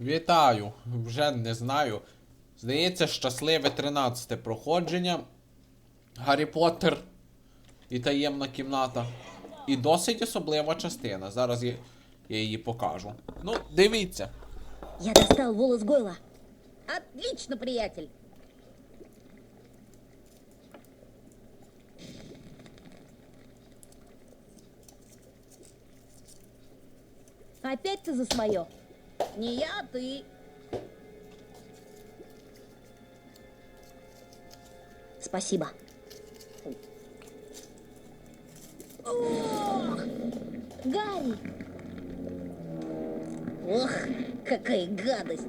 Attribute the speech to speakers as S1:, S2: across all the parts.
S1: Вітаю! Вже не знаю. Здається, щасливе 13 проходження. Гаррі Поттер і таємна кімната. І досить особлива частина. Зараз я, я її покажу. Ну, дивіться.
S2: Я достал волос Гойла.
S3: Отлично, приятель.
S2: Опять ты за свое?
S3: Не я, а ты.
S2: Спасибо. Гарри!
S3: Ох, какая гадость.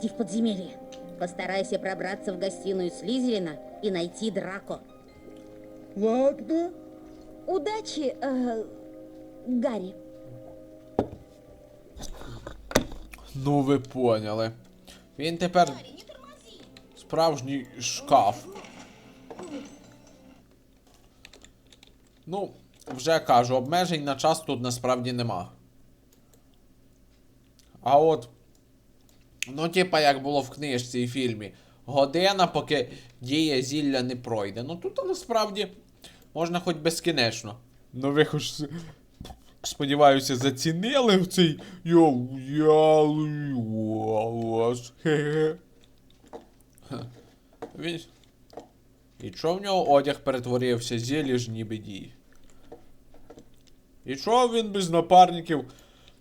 S3: Иди в подземелье. Постарайся пробраться в гостиную Слизерина и найти Драко.
S4: Ладно.
S2: Удачи, э, Гарри.
S1: Ну, ви поняли. Він тепер справжній шкаф. Ну, вже кажу, обмежень на час тут насправді нема. А от. Ну, типа, як було в книжці і фільмі. Година, поки дія зілля не пройде. Ну тут насправді можна хоч безкінечно. Ну ви хоч. Сподіваюся, зацінили в цей. Ха. Він. І чо в нього одяг перетворився, зілі ж ніби дій. І чо він без напарників?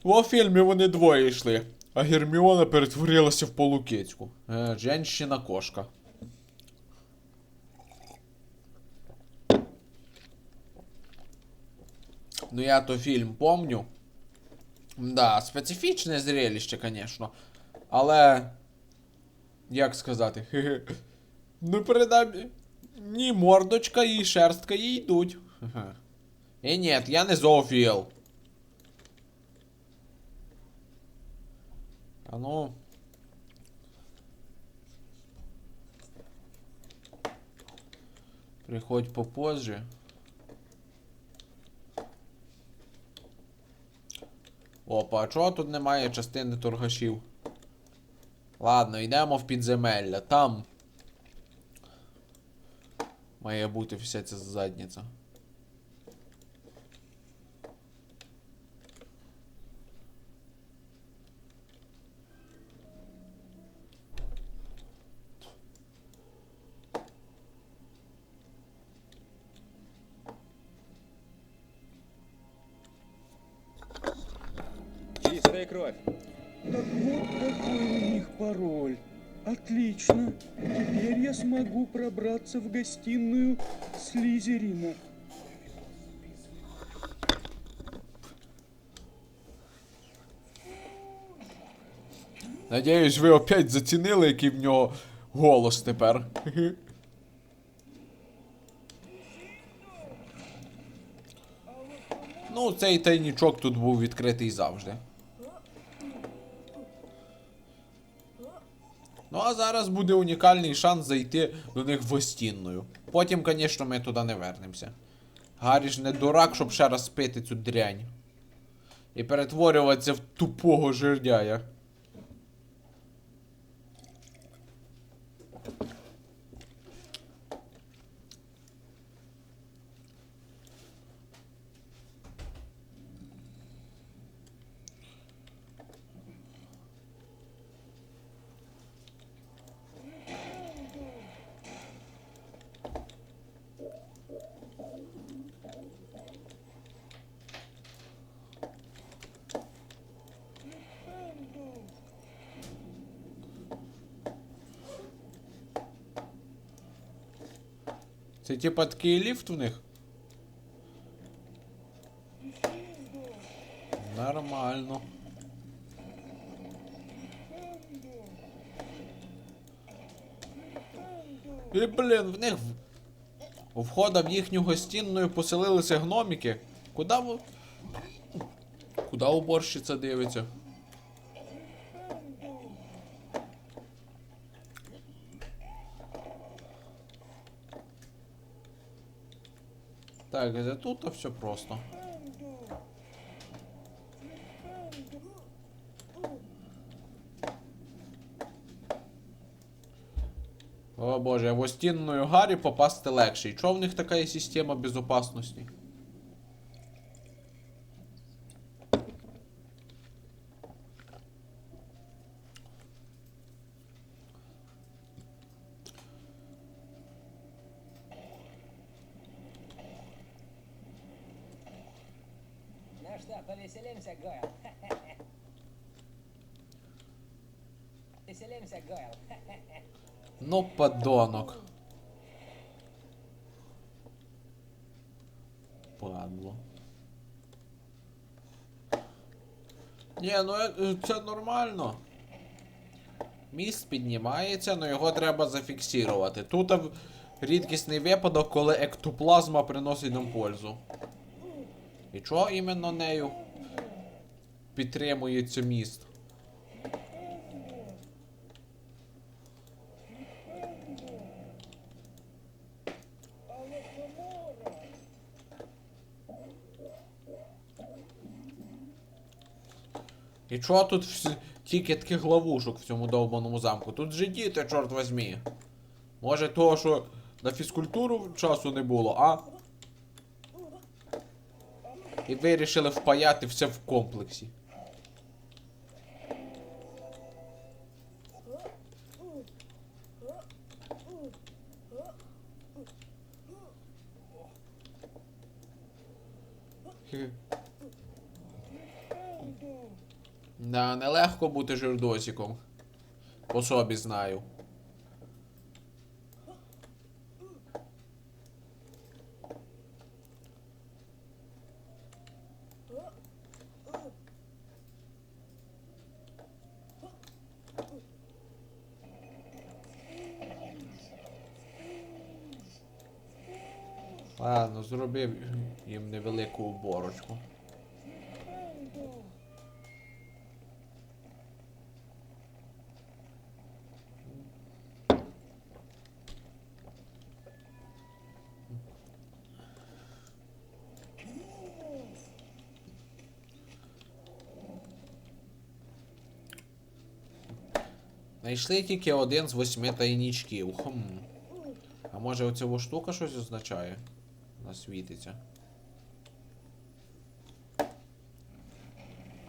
S1: У фільмі вони двоє йшли, а Герміона перетворилася в полукицьку. Е, женщина кошка. Ну я то фільм помню. Да, специфічне зрелище, конечно. Але. Як сказати? Хе-хе. Ну, принаймні. Ні мордочка і шерстка їй йдуть. І ні, я не зоофіл. А ну. Приходь попозже. Опа, а чого тут немає частини торгашів? Ладно, йдемо в підземелля. Там має бути вся ця задниця.
S4: Отлично. Теперь я смогу пробраться в гостиную Слизерина.
S1: Надіюсь, ви опять зацінили, який в нього голос тепер. Ну, цей тайнічок тут був відкритий завжди. Ну, а зараз буде унікальний шанс зайти до них в Остінною. Потім, звісно, ми туди не вернемося. Гаррі ж не дурак, щоб ще раз пити цю дрянь. І перетворюватися в тупого жердяя. Це типа такий ліфт у них? Нормально. І, блін, в них у входа в їхню гостінною поселилися гноміки, Куда. Куда уборщиця дивиться? Так, за тут все просто. О боже, в остінною гарі попасти легше. І чого в них така є система безопасності?
S5: Что, повеселимся, Гойл? Веселимся, Гойл.
S1: Ну, подонок. Падло. Ні, ну це нормально. Міст піднімається, але його треба зафіксувати. Тут рідкісний випадок, коли ектоплазма приносить нам пользу. І чого іменно нею підтримується міст? І чого тут всі, тільки таких ловушок в цьому довбаному замку? Тут же діти, чорт возьмі. Може того, що на фізкультуру часу не було, а? І вирішили впаяти все в комплексі. Да, нелегко бути жирдосиком. По собі знаю. Ладно, зробив їм невелику уборочку. Знайшли тільки один з восьми тайнічків. Хм. А може оця штука щось означає? Вона світиться.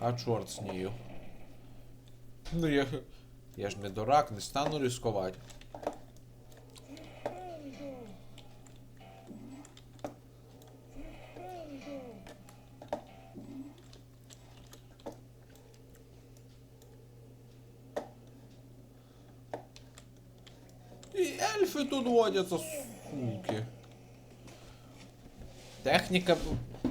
S1: А чорт з нею. Ну я. Я ж не дурак, не стану ризикувати. І ельфи тут водяться, суки. Техніка.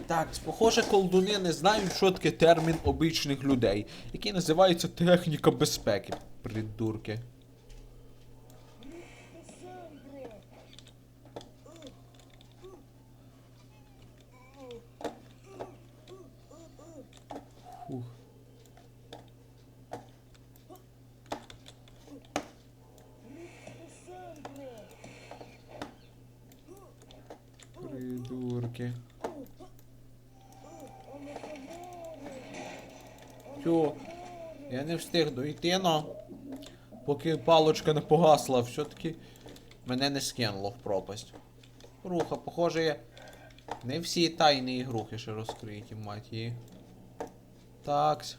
S1: Так, похоже, колдуни не знають, що таке термін обичних людей, який називається техніка безпеки. Придурки. Фух. Придурки. Тю, я не встиг дойти, но поки палочка не погасла, все-таки мене не скинуло в пропасть. Руха, похоже, є. Не всі тайні ігрухи ще розкриті, мать її. Такс.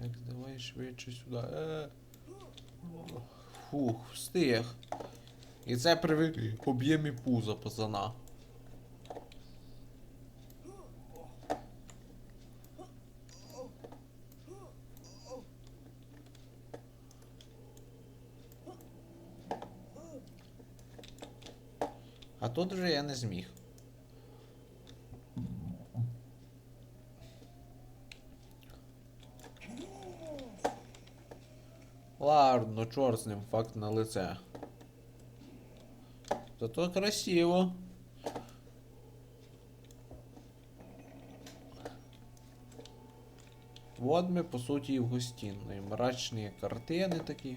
S1: Так, давай швидше сюди. Е. Фух, встиг. І це при об'ємі пуза пацана. А тут вже я не зміг. Ладно, чорт з ним, факт на лице. Зато красиво. Вот ми, по суті, і в гостиной. Мрачні картини такі.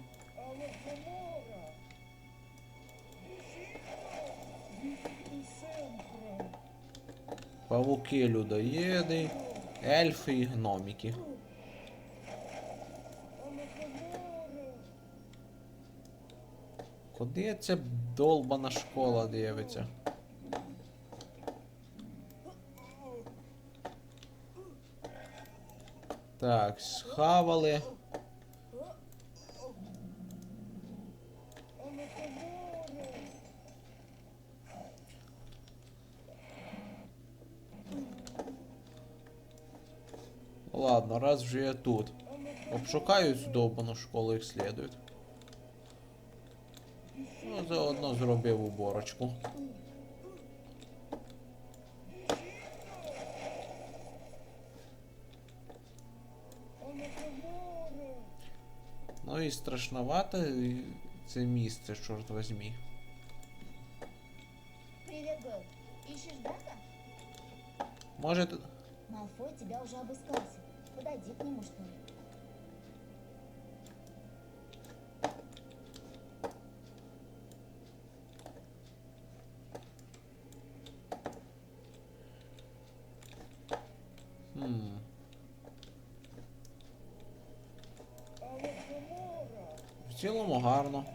S1: Павуки людоєди, ельфи і гноміки. Куди ця долбана школа дивиться? Так, схавали. Ладно, раз вже я тут. Обшукаю цю довбану школу як слідует. Ну, заодно зробив уборочку. Ну і страшновато це місце, чорт возьмі.
S6: Привет, Гойл. Ищешь Драга?
S1: Може.
S6: Малфой тебя уже обыскался. Подойди к нему, что ли.
S1: В цілому гарно.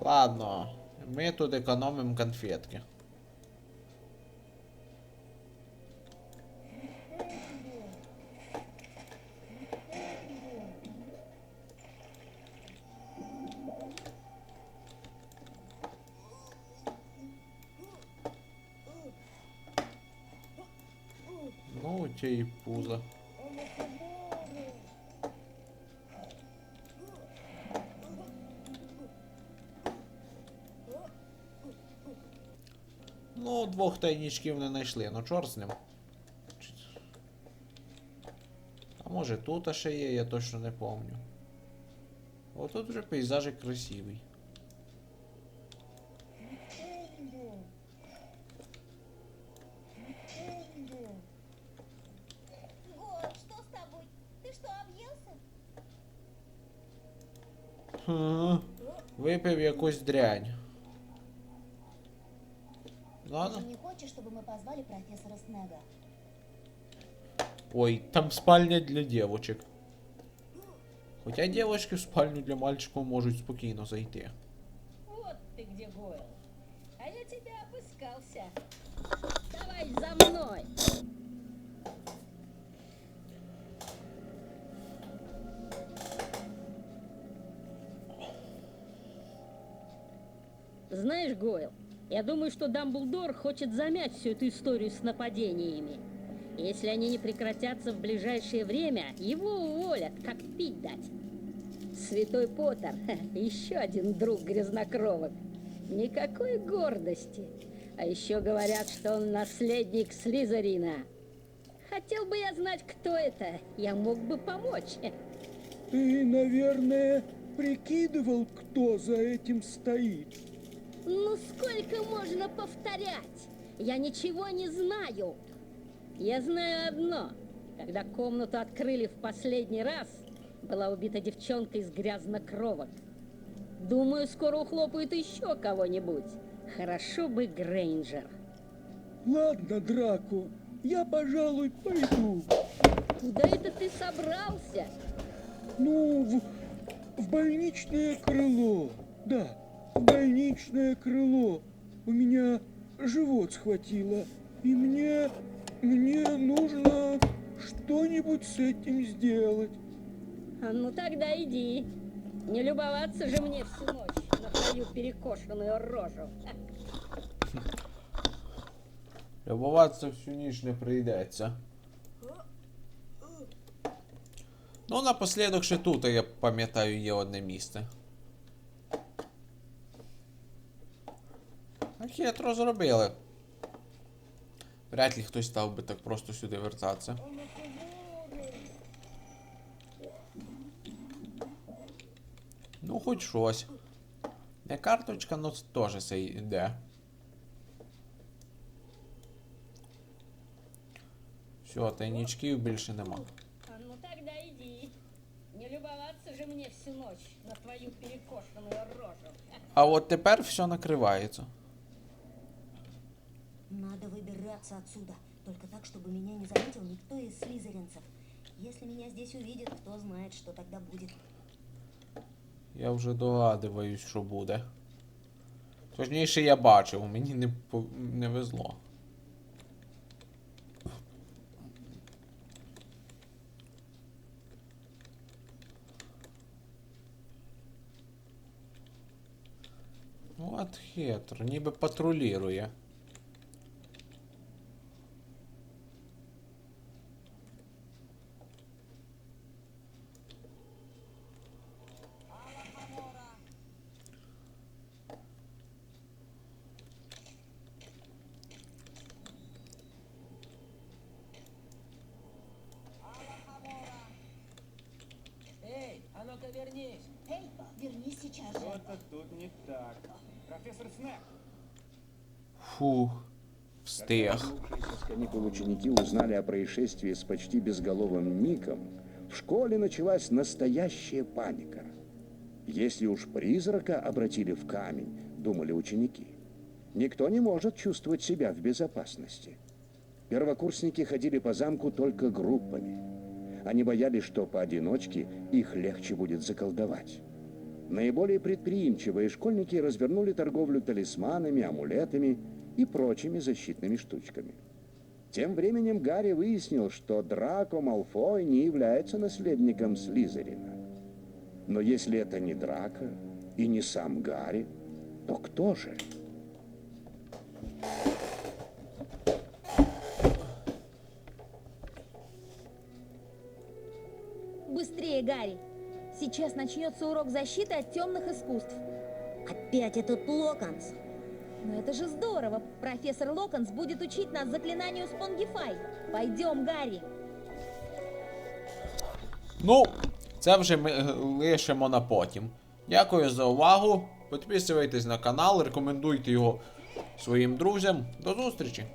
S1: Ладно, ми тут економимо конфетки. Ну, у пузо. Ну, двох тайнічків не знайшли, ну чорт з ним. А може тут ще є, я точно не помню. О, тут вже пейзажик красивий. Ха, Випив якусь дрянь.
S6: Ты
S1: Ладно.
S6: же не хочешь, чтобы мы позвали профессора Снега?
S1: Ой, там спальня для девочек. Хоча девочки в спальню для мальчиків можуть спокійно зайти.
S2: Вот ты где, Гойл. А я тебя обыскался. Давай за мной. Знаешь, Гойл, я думаю, что Дамблдор хочет замять всю эту историю с нападениями. Если они не прекратятся в ближайшее время, его уволят, как пить дать. Святой Поттер, еще один друг грязнокровок. Никакой гордости. А еще говорят, что он наследник Слизерина. Хотел бы я знать, кто это. Я мог бы помочь.
S4: Ты, наверное, прикидывал, кто за этим стоит.
S2: Ну сколько можно повторять? Я ничего не знаю. Я знаю одно. Когда комнату открыли в последний раз, была убита девчонка из грязнокровок. Думаю, скоро ухлопают еще кого-нибудь. Хорошо бы Грейнджер.
S4: Ладно, Драко, я, пожалуй, пойду.
S2: Куда это ты собрался?
S4: Ну, в, в больничное крыло. Да, больничное крыло. У меня живот схватило, и мне, мне нужно что-нибудь с этим сделать.
S2: А ну тогда иди. Не любоваться же мне всю ночь на твою перекошенную рожу.
S1: Любуватися всю ніч не прийдеться. Ну, напослідок ще тут, я пам'ятаю, є одне місце. Хитро зробили. Вряд ли хтось став би так просто сюди вертатися. Ну, хоч щось. Не карточка, ну це теж все йде. Все, тайнічків більше нема.
S2: Ну тогда иди. Не любоваться же мне всю ночь на твою перекошенную рожу.
S1: А от тепер все накривається.
S6: Надо выбираться отсюда. Только так, чтобы меня не заметил никто из слизеринцев. Если меня здесь увидят, кто знает, что тогда будет.
S1: Я вже догадуюсь, що буде. Точніше, я бачив, мені не, не везло. От хитро, ніби патрулює.
S5: Вернись.
S6: Эй, вернись сейчас же.
S4: Что-то тут не так. Профессор Снэп!
S1: Фух.
S7: Вернувшиеся с каникул ученики узнали о происшествии с почти безголовым Ником. В школе началась настоящая паника. Если уж призрака обратили в камень, думали ученики, никто не может чувствовать себя в безопасности. Первокурсники ходили по замку только группами. Они боялись, что поодиночке их легче будет заколдовать. Наиболее предприимчивые школьники развернули торговлю талисманами, амулетами и прочими защитными штучками. Тем временем Гарри выяснил, что Драко Малфой не является наследником Слизерина. Но если это не Драко и не сам Гарри, то кто же?
S3: Гарри. Сейчас начнется урок защиты от темных искусств.
S6: Опять этот Локонс.
S3: Но это же здорово. Профессор Локонс будет учить нас заклинанию Спонгифай. Пойдем, Гарри.
S1: Ну, це вже ми е, лишимо на потім. Дякую за увагу. Підписуйтесь на канал, рекомендуйте його своїм друзям. До зустрічі!